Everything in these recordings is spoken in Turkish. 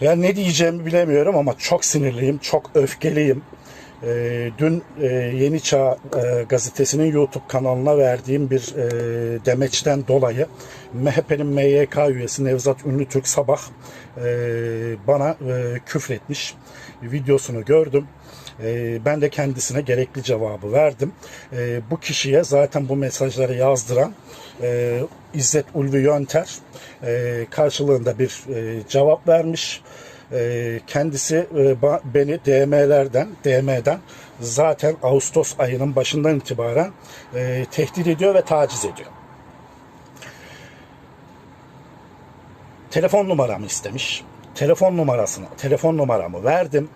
Ya ne diyeceğimi bilemiyorum ama çok sinirliyim, çok öfkeliyim. Ee, dün e, Yeni Çağ e, gazetesinin YouTube kanalına verdiğim bir e, demeçten dolayı MHP'nin MYK üyesi Nevzat Ünlütürk sabah e, bana e, küfretmiş. Videosunu gördüm. E, ben de kendisine gerekli cevabı verdim. E, bu kişiye zaten bu mesajları yazdıran e, İzzet Ulvi Yönter e, karşılığında bir e, cevap vermiş. E, kendisi e, beni DM'lerden, DM'den zaten Ağustos ayının başından itibaren e, tehdit ediyor ve taciz ediyor. Telefon numaramı istemiş. Telefon numarasını, telefon numaramı verdim.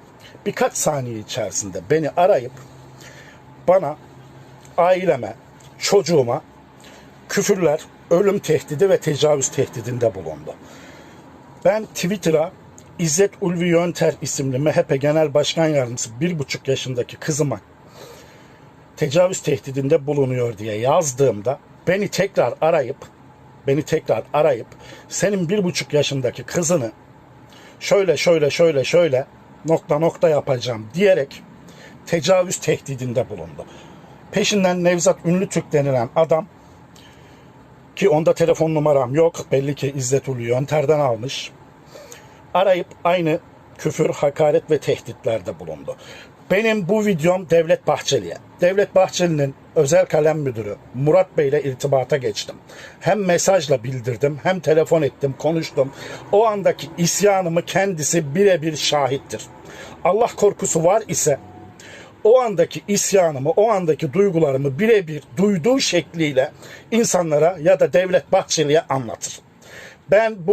Birkaç saniye içerisinde beni arayıp bana, aileme, çocuğuma küfürler, ölüm tehdidi ve tecavüz tehdidinde bulundu. Ben Twitter'a İzzet Ulvi Yönter isimli MHP Genel Başkan Yardımcısı bir buçuk yaşındaki kızıma tecavüz tehdidinde bulunuyor diye yazdığımda beni tekrar arayıp beni tekrar arayıp senin bir buçuk yaşındaki kızını şöyle şöyle şöyle şöyle nokta nokta yapacağım diyerek tecavüz tehdidinde bulundu. Peşinden Nevzat Ünlütürk denilen adam ki onda telefon numaram yok. Belli ki İzzet Ulu Yönter'den almış. Arayıp aynı küfür, hakaret ve tehditlerde bulundu. Benim bu videom Devlet Bahçeli'ye. Devlet Bahçeli'nin özel kalem müdürü Murat Bey ile irtibata geçtim. Hem mesajla bildirdim hem telefon ettim, konuştum. O andaki isyanımı kendisi birebir şahittir. Allah korkusu var ise o andaki isyanımı, o andaki duygularımı birebir duyduğu şekliyle insanlara ya da Devlet Bahçeli'ye anlatır. Ben bu